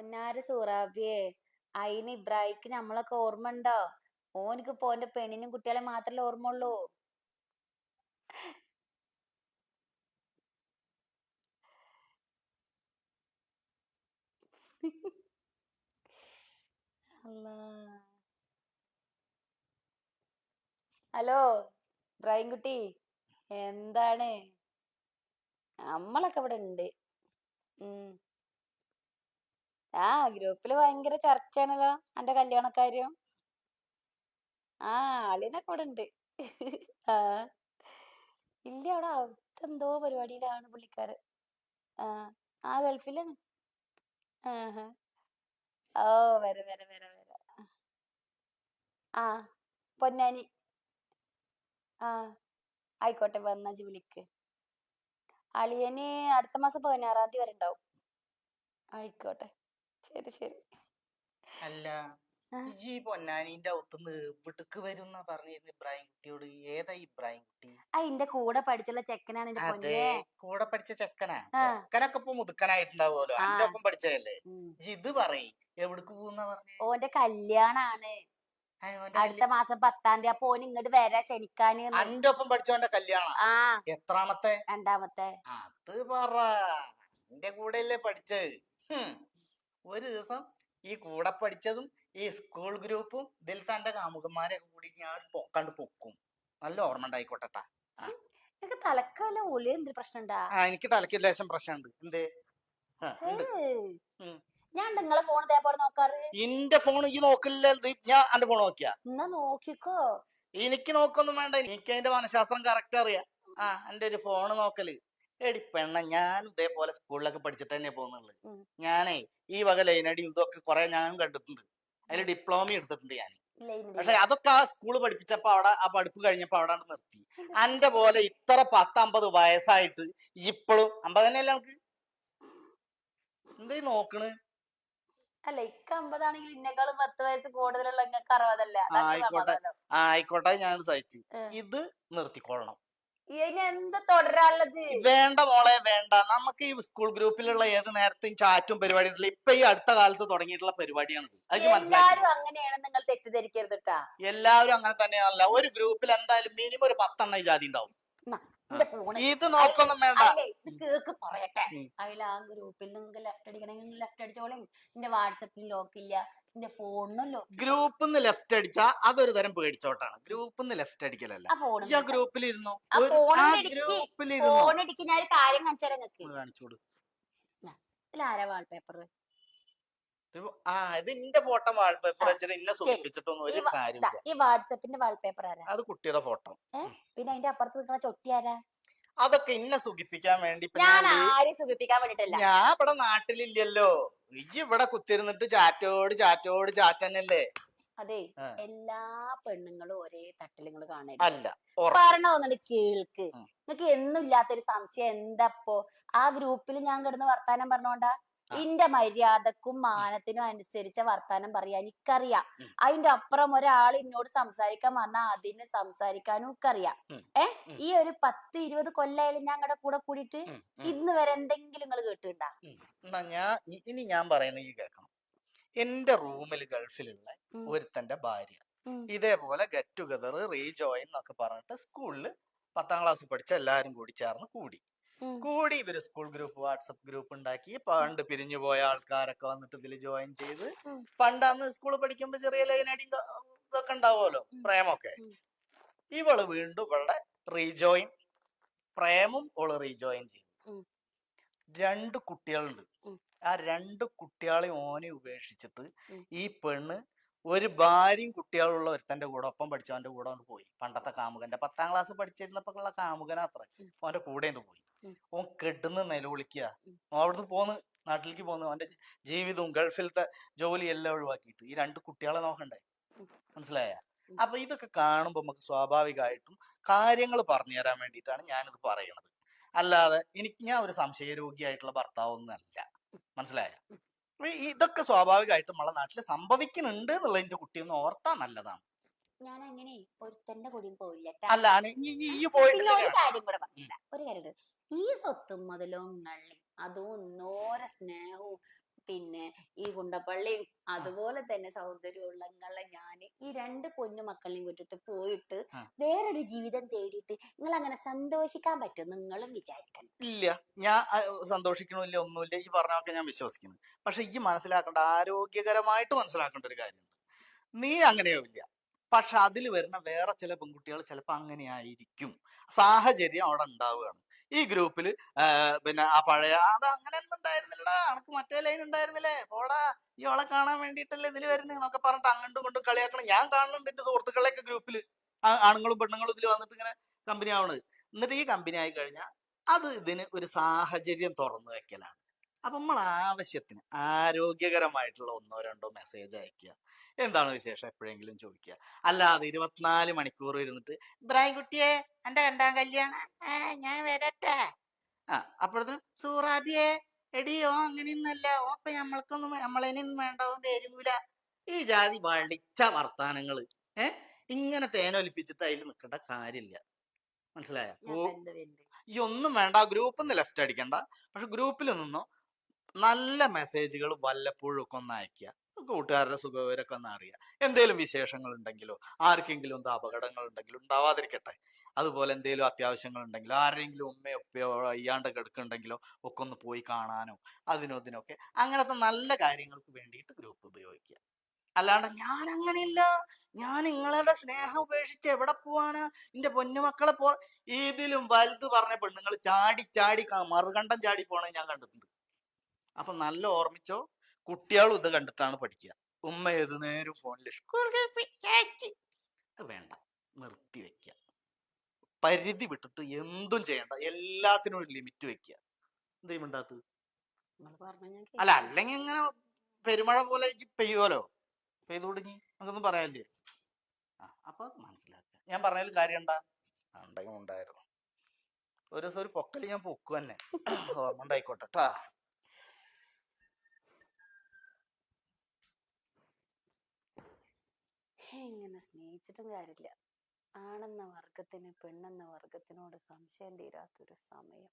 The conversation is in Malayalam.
പൊന്നാര സൂറാബിയെ അയിന് ഇബ്രാഹിക്ക് നമ്മളൊക്കെ ഓർമ്മ ഉണ്ടോ ഓനിക്ക് ഇപ്പൊ ഓന്റെ പെണ്ണിനും കുട്ടികളെ മാത്രല്ലേ ഓർമ്മ ഉള്ളൂ ഹലോ ഇബ്രാഹിം കുട്ടി എന്താണ്? നമ്മളൊക്കെ ഇവിടെ ഉണ്ട്. ആ ഗ്രൂപ്പിൽ ഭയങ്കര ചർച്ചയാണല്ലോ അന്റെ കല്യാണക്കാര്യം. ആ അളിയനൊക്കെ ഇവിടെ ഉണ്ട്. ആ. ഇല്ല അവിടെ എന്തോ പരിപാടിയിലാണ് പുള്ളിക്കാരൻ. ആ ആ ഗൾഫിലാണ്. ഓ വരാം വരാം വരാം ആ പൊന്നാനി. ആ ആയിക്കോട്ടെ വന്നാ ഇജ്ജ് വിളിക്ക്. അളിയന് അടുത്ത മാസം പതിനാറാം തീയതി വരെ ഉണ്ടാവും. ആയിക്കോട്ടെ. ശരി ശരി. അല്ല ഇജി പൊന്നാനിന്റെ ഒത്തുനിന്ന് എവിടക്ക് വരുന്ന പറഞ്ഞിരുന്ന ഇബ്രാഹിം കുട്ടിയോട്? ഏതാ ഇബ്രാഹിം കുട്ടി? ആ കൂടെ പഠിച്ചുള്ള ചെക്കനാണ് എന്റെ അതെ പൊന്നേ. കൂടെ പഠിച്ച ചെക്കനാ. ചെക്കനൊക്കെ ഇപ്പൊ മുതുക്കനായിട്ടുണ്ടാവുമല്ലോ അതിന്റെ ഒപ്പം പഠിച്ചതല്ലേ. ഇജ്ജ് ഇത് പറയ് എവിടക്ക് പോകുന്ന പറഞ്ഞേ? ഓന്റെ കല്യാണാണ്. ഓന്റെ അടുത്ത കല്യാ- മാസം പത്താം തീയതി അപ്പൊ ഓൻ ഇങ്ങോട്ട് വരാ ക്ഷണിക്കാന് ന്ന്. അന്റെ ഒപ്പം പഠിച്ചവന്റെ കല്യാണം? ആ. എത്രാമത്തെ? രണ്ടാമത്തെ. അത് പറ എന്റെ കൂടെയല്ലേ പഠിച്ചത്. ഹും. ഒരു ദിവസം ഈ കൂടെ പഠിച്ചതും ഈ സ്കൂൾ ഗ്രൂപ്പും ഇതിൽ തന്റെ കാമുകന്മാരെയൊക്കെ കൂടി ഞാൻ കണ്ട് പൊക്കും. നല്ല ഓർമ്മ ഉണ്ടായിക്കോട്ടെ തലക്കല്ല പ്രശ്നണ്ടാ എനിക്ക് തലക്ക് ലേശം പ്രശ്നമുണ്ട്. എന്ത്. ഞാൻ നിങ്ങളെ ഫോൺ ഇതേപോലെ നോക്കാറ്? ഇന്റെ ഫോൺ ഈ നോക്കില്ല. ഞാൻ എന്റെ ഫോൺ നോക്കിയാ? എന്നാ നോക്കിക്കോ. എനിക്ക് നോക്കൊന്നും വേണ്ട. എനിക്ക് അതിന്റെ മനഃശാസ്ത്രം കറക്റ്റ് അറിയാം. ആ എന്റെ ഒരു ഫോൺ നോക്കൽ. എടി പെണ്ണ ഞാൻ ഇതേപോലെ സ്കൂളിലൊക്കെ പഠിച്ചിട്ട് തന്നെ പോകുന്നുള്ളു. ഉം. ഞാനേ ഈ വക ലൈനടി ഇതൊക്കെ കുറെ ഞാനും കണ്ടിട്ടുണ്ട്. അതിൽ ഡിപ്ലോമ എടുത്തിട്ടുണ്ട് ഞാൻ പക്ഷെ അതൊക്കെ ആ സ്കൂൾ പഠിപ്പിച്ചപ്പോ അവിടെ ആ പഠിപ്പ് കഴിഞ്ഞപ്പോ അവിടെ നിർത്തി. അന്റെ പോലെ ഇത്ര പത്തമ്പത് വയസ്സായിട്ട് ഇപ്പോഴും അമ്പത് തന്നെയല്ലേ നമുക്ക് എന്തേ നോക്കണ്? അല്ല ഇക്ക അമ്പതാണെങ്കിൽ ഇന്നേക്കാളും പത്ത് വയസ്സ് കൂടുതലുള്ള അറുപതല്ല? ആയിക്കോട്ടെ. ആയിക്കോട്ടെ ഞാൻ സഹിച്ചു ഇത് നിർത്തിക്കൊള്ളണം. വേണ്ട മോളെ വേണ്ട. നമുക്ക് ഈ സ്കൂൾ ഗ്രൂപ്പിലുള്ള ഏത് നേരത്തെയും ചാറ്റും പരിപാടി ഇപ്പൊ ഈ അടുത്ത കാലത്ത് തുടങ്ങിയിട്ടുള്ള പരിപാടിയാണിത്. അത് ട്ടാ. എല്ലാവരും അങ്ങനെ തന്നെയാണല്ല. ഒരു ഗ്രൂപ്പിൽ എന്തായാലും മിനിമം ഒരു പത്തെണ്ണ ജാതി ഉണ്ടാവും. ഇത് നോക്കൊന്നും വേണ്ട. കേക്ക് പറയട്ടെ. അതിൽ ആ ഗ്രൂപ്പിൽ നിങ്ങൾക്ക് ലെഫ്റ്റ് അടിക്കണമെങ്കിൽ ലെഫ്റ്റ് അടിച്ചോളയും എന്റെ വാട്സപ്പിൽ ലോക്ക് ഗ്രൂപ്പിൽ നിന്ന് ലെഫ്റ്റ് അടിച്ചാ അതൊരു തരം പേടിച്ചോട്ടാണ് ഗ്രൂപ്പിൽ നിന്ന് ലെഫ്റ്റ് അടിക്കലല്ല. ആ ആ ഗ്രൂപ്പിൽ ഇരുന്നോ ആ ഗ്രൂപ്പിൽ കാണിച്ചോട് ആരാ വാൾപേപ്പർ ആ ഇത് ഫോട്ടോ വാൾപേപ്പർ വെച്ചിട്ട് സൂചിപ്പിച്ചിട്ടൊന്നും ഒരു ഈ കാര്യമില്ല. ഈ വാട്സപ്പിന്റെ വാൾപേപ്പർ ആരാ? അത് കുട്ടിയുടെ ഫോട്ടോ. പിന്നെ അതിന്റെ അപ്പുറത്ത് നിൽക്കുന്ന ചൊട്ടി ആരാ? അതൊക്കെ ഇന്നെ സുഖിപ്പിക്കാൻ വേണ്ടി ഞാൻ ആരെയും സുഖിപ്പിക്കാൻ വേണ്ടിട്ടല്ല ഞാൻ ഇവിടെ നാട്ടിലില്ലല്ലോ. ഇജ്ജ് ഇവിടെ കുത്തിരുന്നിട്ട് ചാറ്റോട് ചാറ്റോട് ചാറ്റന്നല്ലേ അതെ എല്ലാ പെണ്ണുങ്ങളും ഒരേ തട്ടിൽ നിങ്ങൾ കാണരുത് അല്ല പറഞ്ഞ കേൾക്ക്. നിങ്ങൾക്ക് നിങ്ങക്ക് എന്നും ഇല്ലാത്തൊരു സംശയം എന്താപ്പോ? ആ ഗ്രൂപ്പിൽ ഞാൻ കിടന്ന് വർത്താനം പറഞ്ഞോണ്ടാ. ഇന്റെ മര്യാദക്കും മാനത്തിനും അനുസരിച്ച വർത്താനം പറയാൻ എനിക്കറിയാം. അതിന്റെ അപ്പുറം ഒരാൾ എന്നോട് സംസാരിക്കാൻ വന്നാൽ അതിന് സംസാരിക്കാനും എനിക്കറിയാം. ഏ? ഈ ഒരു പത്ത് ഇരുപത് കൊല്ലായാലും ഞങ്ങളുടെ കൂടെ കൂടിയിട്ട് ഇന്ന് വരെ എന്തെങ്കിലും നിങ്ങൾ കേട്ടിട്ടുണ്ടാ. ഞാൻ ഇനി ഞാൻ പറയുന്നത് ഈ കേൾക്കണം എന്റെ റൂമിൽ ഗൾഫിലുള്ള. ഒരുത്തന്റെ ഭാര്യ. ഇതേപോലെ ഗെറ്റ് ടുഗദർ റീജോയിൻ എന്നൊക്കെ പറഞ്ഞിട്ട് സ്കൂളിൽ പത്താം ക്ലാസ്സിൽ പഠിച്ച എല്ലാവരും കൂടി ചേർന്ന് കൂടി. കൂടി ഇവർ സ്കൂൾ ഗ്രൂപ്പ് വാട്സപ്പ് ഗ്രൂപ്പ് ഉണ്ടാക്കി പണ്ട് പിരിഞ്ഞു പോയ ആൾക്കാരൊക്കെ വന്നിട്ട് ഇതിൽ ജോയിൻ ചെയ്ത്. പണ്ട് അന്ന് സ്കൂളിൽ പഠിക്കുമ്പോ ചെറിയ ലൈനടി ഇതൊക്കെ ഉണ്ടാവുമല്ലോ പ്രേമൊക്കെ. ഇവൾ വീണ്ടും ഇവളുടെ റീജോയിൻ പ്രേമും ഓൾ റീജോയിൻ ചെയ്തു. രണ്ട് കുട്ടികളുണ്ട്. ആ രണ്ട് കുട്ടികളെ ഓനെ ഉപേക്ഷിച്ചിട്ട് ഈ പെണ്ണ് ഒരു ഭാര്യയും കുട്ടികളുള്ള ഒരുത്തന്റെ കൂടെ ഒപ്പം പഠിച്ചവന്റെ കൂടെ കൊണ്ട് പോയി. പണ്ടത്തെ കാമുകന്റെ പത്താം ക്ലാസ് പഠിച്ചിരുന്നപ്പോ ഉള്ള കാമുകനാത്ര അവന്റെ കൂടെ പോയി. ഓൻ കെട്ടുന്ന നിലവിളിക്കുക അവിടുന്ന് പോന്ന് നാട്ടിലേക്ക് പോന്ന് അവന്റെ ജീവിതവും ഗൾഫിലത്തെ ജോലി എല്ലാം ഒഴിവാക്കിയിട്ട്. ഈ രണ്ട് കുട്ടികളെ നോക്കണ്ടേ. മനസ്സിലായ? അപ്പൊ ഇതൊക്കെ കാണുമ്പോൾ നമുക്ക് സ്വാഭാവികമായിട്ടും കാര്യങ്ങൾ പറഞ്ഞു തരാൻ വേണ്ടിയിട്ടാണ് ഞാനിത് പറയണത്. അല്ലാതെ എനിക്ക് ഞാൻ ഒരു സംശയരോഗിയായിട്ടുള്ള ഭർത്താവൊന്നല്ല മനസ്സിലായ? ഇതൊക്കെ സ്വാഭാവികമായിട്ടും നമ്മളെ നാട്ടിൽ സംഭവിക്കുന്നുണ്ട് എന്നുള്ള എന്നുള്ളതിന്റെ കുട്ടിയൊന്ന് ഓർത്താ നല്ലതാണ്. ഞാൻ അങ്ങനെ ഒരുത്തന്റെ കൂടിയും പോയില്ല. അല്ല ഒരു കാര്യം കൂടെ പറഞ്ഞില്ല ഒരു കാര്യം. ഈ സ്വത്തും മുതലും നള്ളി അതും നോര സ്നേഹവും. പിന്നെ ഈ ഗുണ്ടപ്പള്ളിയും അതുപോലെ തന്നെ സൗന്ദര്യമുള്ള നിങ്ങളെ ഞാൻ ഈ രണ്ട് പൊന്നു മക്കളെയും വിട്ടിട്ട് പോയിട്ട്. വേറൊരു ജീവിതം തേടിയിട്ട് നിങ്ങൾ അങ്ങനെ സന്തോഷിക്കാൻ പറ്റും നിങ്ങളും വിചാരിക്കണം. ഇല്ല. ഞാൻ സന്തോഷിക്കണില്ല ഒന്നുമില്ല. ഈ പറഞ്ഞൊക്കെ ഞാൻ വിശ്വസിക്കുന്നു പക്ഷെ ഈ മനസ്സിലാക്കേണ്ട ആരോഗ്യകരമായിട്ട് മനസ്സിലാക്കേണ്ട ഒരു കാര്യമുണ്ട്. നീ അങ്ങനെയാവില്ല. പക്ഷെ അതിൽ വരുന്ന വേറെ ചില പെൺകുട്ടികൾ ചിലപ്പോൾ അങ്ങനെയായിരിക്കും. സാഹചര്യം അവിടെ ഉണ്ടാവുകയാണ്. ഈ ഗ്രൂപ്പിൽ പിന്നെ ആ പഴയ അത് അങ്ങനെ ഒന്നും ഉണ്ടായിരുന്നില്ലടാ അനക്ക് മറ്റേ ലൈൻ ഉണ്ടായിരുന്നില്ലേ പോടാ ഈ ഓളെ കാണാൻ വേണ്ടിയിട്ടല്ലേ ഇതിൽ വരുന്നത് എന്നൊക്കെ പറഞ്ഞിട്ട് അങ്ങോട്ടും ഇങ്ങോട്ടും കളിയാക്കണം ഞാൻ കാണുന്നുണ്ട് എന്റെ സുഹൃത്തുക്കളെയൊക്കെ ഗ്രൂപ്പിൽ ആണുങ്ങളും പെണ്ണുങ്ങളും ഇതിൽ വന്നിട്ട് ഇങ്ങനെ കമ്പനി ആവണത്. എന്നിട്ട് ഈ കമ്പനി ആയി കഴിഞ്ഞാൽ അത് ഇതിന് ഒരു സാഹചര്യം തുറന്നു വെക്കലാണ്. അപ്പൊ നമ്മൾ ആവശ്യത്തിന് ആരോഗ്യകരമായിട്ടുള്ള ഒന്നോ രണ്ടോ മെസ്സേജ് അയക്കുക എന്താണ് വിശേഷം? എപ്പോഴെങ്കിലും ചോദിക്കുക. അല്ലാതെ ഇരുപത്തിനാല് മണിക്കൂർ ഇരുന്നിട്ട് ഇബ്രാഹിം കുട്ടിയെ എന്റെ കണ്ടാൻ കല്യാണം. ഞാൻ വരട്ടെ. ആ അപ്പോഴത്തെ സൂറാബിയെ എടിയോ അങ്ങനെയൊന്നല്ല ഓ അപ്പൊ നമ്മൾക്കൊന്നും നമ്മളതിനൊന്നും വേണ്ടാവും വരൂല. ഈ ജാതി വളിച്ച വർത്താനങ്ങൾ ഏ? ഇങ്ങനെ തേനൊലിപ്പിച്ചിട്ട് അതിൽ നിൽക്കേണ്ട കാര്യമില്ല. മനസ്സിലായ? ഈ ഒന്നും വേണ്ട ഗ്രൂപ്പിൽ നിന്ന് ലെഫ്റ്റ് അടിക്കണ്ട. പക്ഷെ ഗ്രൂപ്പിൽ നിന്നോ നല്ല മെസ്സേജുകൾ വല്ലപ്പോഴും ഒക്കെ ഒന്ന് അയക്കുക കൂട്ടുകാരുടെ സുഖവിവരമൊക്കെ ഒന്ന് അറിയുക. എന്തെങ്കിലും വിശേഷങ്ങൾ ഉണ്ടെങ്കിലോ ആർക്കെങ്കിലും എന്താ അപകടങ്ങൾ ഉണ്ടെങ്കിലോ ഉണ്ടാവാതിരിക്കട്ടെ. അതുപോലെ എന്തെങ്കിലും അത്യാവശ്യങ്ങൾ ഉണ്ടെങ്കിലോ ആരെങ്കിലും ഉമ്മയോ ഉപ്പയോ അയ്യാണ്ട് കിടക്കുന്നുണ്ടെങ്കിലോ ഒക്കെ ഒന്ന് പോയി കാണാനോ അതിനോ ഇതിനൊക്കെ. അങ്ങനത്തെ നല്ല കാര്യങ്ങൾക്ക് വേണ്ടിയിട്ട് ഗ്രൂപ്പ് ഉപയോഗിക്കുക. അല്ലാണ്ട് ഞാൻ അങ്ങനെയില്ല ഞാൻ നിങ്ങളുടെ സ്നേഹം ഉപേക്ഷിച്ച് എവിടെ പോവാനാ എന്റെ പൊന്നുമക്കളെ പോ ഇതിലും വലുത് പറഞ്ഞ പെണ്ണുങ്ങൾ ചാടി ചാടി മറുകണ്ടം ചാടി പോണത് ഞാൻ കണ്ടിട്ടുണ്ട്. അപ്പൊ നല്ല ഓർമ്മിച്ചോ? കുട്ടികളും ഇത് കണ്ടിട്ടാണ് പഠിക്കുക. ഉമ്മ ഏത് നേരം ഫോണിൽ സ്കൂൾ വേണ്ട. നിർത്തി വെക്കുക. പരിധി വിട്ടിട്ട് എന്തും ചെയ്യണ്ട. എല്ലാത്തിനും ഒരു ലിമിറ്റ് വെക്കുക. എന്തേ മിണ്ടാത്തത് പറഞ്ഞ ഞാൻ അല്ല അല്ലെങ്കിൽ ഇങ്ങനെ പെരുമഴ പോലെ പെയ്യുമല്ലോ പെയ്തു തുടങ്ങി നമുക്കൊന്നും പറയാനില്ലേ? ആ അപ്പൊ മനസ്സിലാക്കുക. ഞാൻ പറഞ്ഞതിൽ കാര്യം ഉണ്ടാ ഉണ്ടെങ്കിൽ ഉണ്ടായിരുന്നു. ഒരു ദിവസം ഒരു പൊക്കൽ ഞാൻ പൊക്കു തന്നെ. ഓർമ്മ ഉണ്ടായിക്കോട്ടെ ട്ടാ. ഇങ്ങനെ സ്നേഹിച്ചിട്ടും കാര്യമില്ല ആണെന്ന വർഗത്തിന് പെണ്ണെന്ന വർഗത്തിനോട് സംശയം തീരാത്തൊരു സമയം.